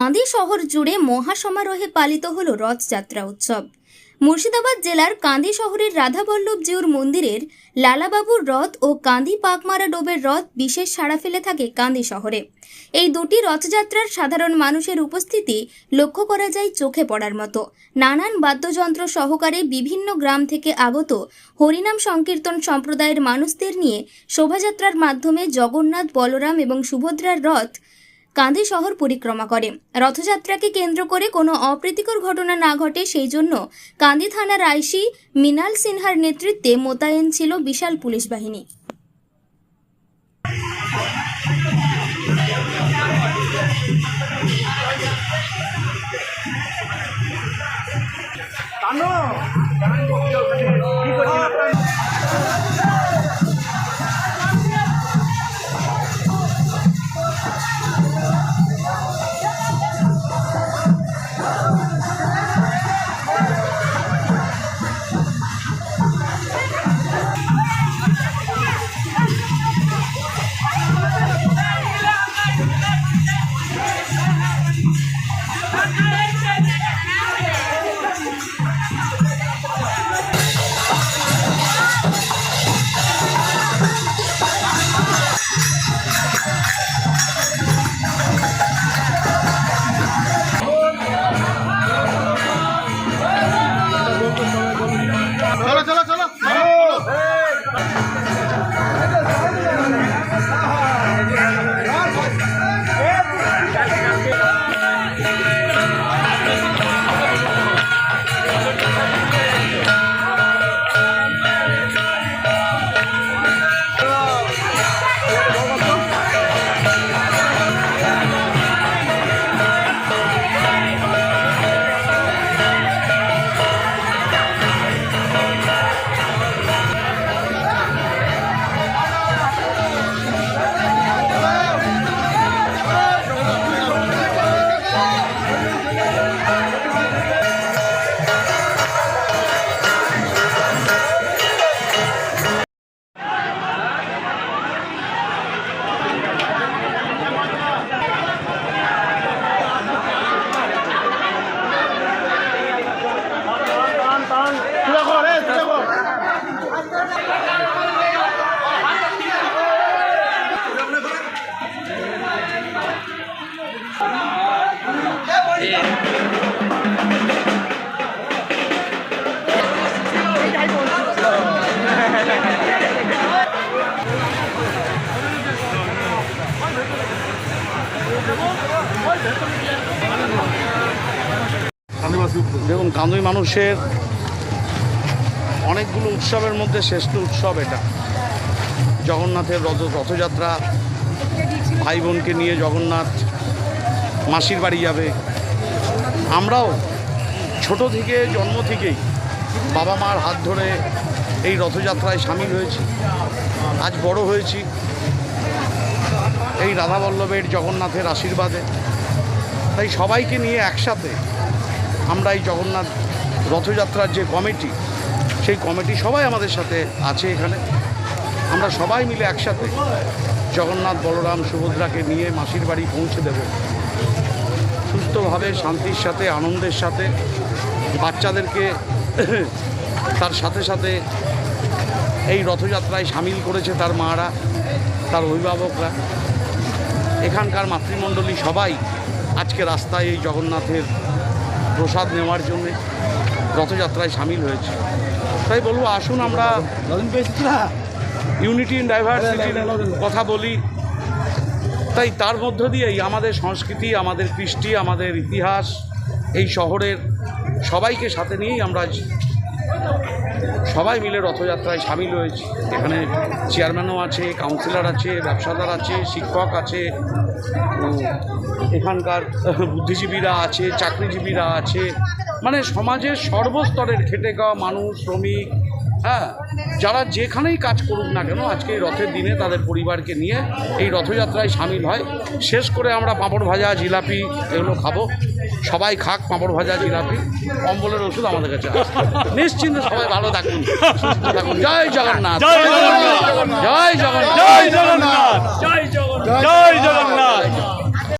কাঁদি শহর জুড়ে মহাসমারোহে পালিত হল রথযাত্রা উৎসব। মুর্শিদাবাদ জেলার কান্দি শহরের রাধাবল্লভজিউর মন্দিরের লালাবাবুর রথ ও কান্দি পাকমারা ডোবের রথ বিশেষ সাড়া ফেলে থাকে কান্দি শহরে। এই দুটি রথযাত্রার সাধারণ মানুষের উপস্থিতি লক্ষ্য করা যায় চোখে পড়ার মতো। নানান বাদ্যযন্ত্র সহকারে বিভিন্ন গ্রাম থেকে আগত হরিনাম সংকীর্তন সম্প্রদায়ের মানুষদের নিয়ে শোভাযাত্রার মাধ্যমে জগন্নাথ, বলরাম এবং সুভদ্রার রথ কাঁদি শহর পরিক্রমা করে। রথযাত্রাকে কেন্দ্র করে কোনো অপ্রীতিকর ঘটনা না ঘটে, সেই জন্য কান্দি থানার আইসি মিনাল সিনহার নেতৃত্বে মোতায়েন ছিল বিশাল পুলিশ বাহিনী। চলো দেখুন কান্দুই মানুষের অনেকগুলো উৎসবের মধ্যে শ্রেষ্ঠ উৎসব এটা। জগন্নাথের রথ, রথযাত্রা ভাই বোনকে নিয়ে জগন্নাথ মাসির বাড়ি যাবে। আমরাও ছোট থেকে, জন্ম থেকেই বাবা মার হাত ধরে এই রথযাত্রায় সামিল হয়েছি। আজ বড় হয়েছি। এই রাধাবল্লভের জগন্নাথের আশীর্বাদে। তাই সবাইকে নিয়ে একসাথে আমরা এই জগন্নাথ রথযাত্রার যে কমিটি, সেই কমিটি সবাই আমাদের সাথে আছে এখানে। আমরা সবাই মিলে একসাথে জগন্নাথ বলরাম সুভদ্রাকে নিয়ে মাসির বাড়ি পৌঁছে দেব। সুস্থভাবে, শান্তির সাথে, আনন্দের সাথে, বাচ্চাদেরকে তার সাথে সাথে এই রথযাত্রায় সামিল করেছে তার মারা, তার অভিভাবকরা। এখানকার মাতৃমণ্ডলী সবাই আজকে রাস্তায় এই জগন্নাথের প্রসাদ নেওয়ার জন্য রথযাত্রায় সামিল হয়েছে। তাই বলব, আসুন আমরা ইউনিটি ইন ডাইভার্সিটির কথা বলি। তাই তার মধ্য দিয়েই আমাদের সংস্কৃতি, আমাদের কৃষ্টি, আমাদের ইতিহাস এই শহরের সবাইকে সাথে নিয়েই আমরা সবাই মিলে রথযাত্রায় সামিল হয়েছে। এখানে চেয়ারম্যানও আছে কাউন্সিলর আছে, ব্যবসাদার আছে, শিক্ষক আছে এখানকার বুদ্ধিজীবীরা আছে, চাকরিজীবীরা আছে। মানে সমাজের সর্বস্তরের খেটে খাওয়া মানুষ, শ্রমিক হ্যাঁ যারা যেখানেই কাজ করুক না কেন আজকে এই রথের দিনে তাদের পরিবারকে নিয়ে এই রথযাত্রায় সামিল হয়। শেষ করে আমরা পাঁপড় ভাজা জিলাপি এগুলো খাব। সবাই খাক পাঁপড় ভাজা জিলাপি। কম্বলের ওষুধ আমাদের কাছে আছে। নিশ্চিন্তে সবাই ভালো থাকুন সুস্থ থাকুন। জয় জগন্নাথ। জয় জগন্নাথ। জয় জগন্নাথ। জয় জগন্নাথ। জয় জগন্নাথ। জয় জগন্নাথ।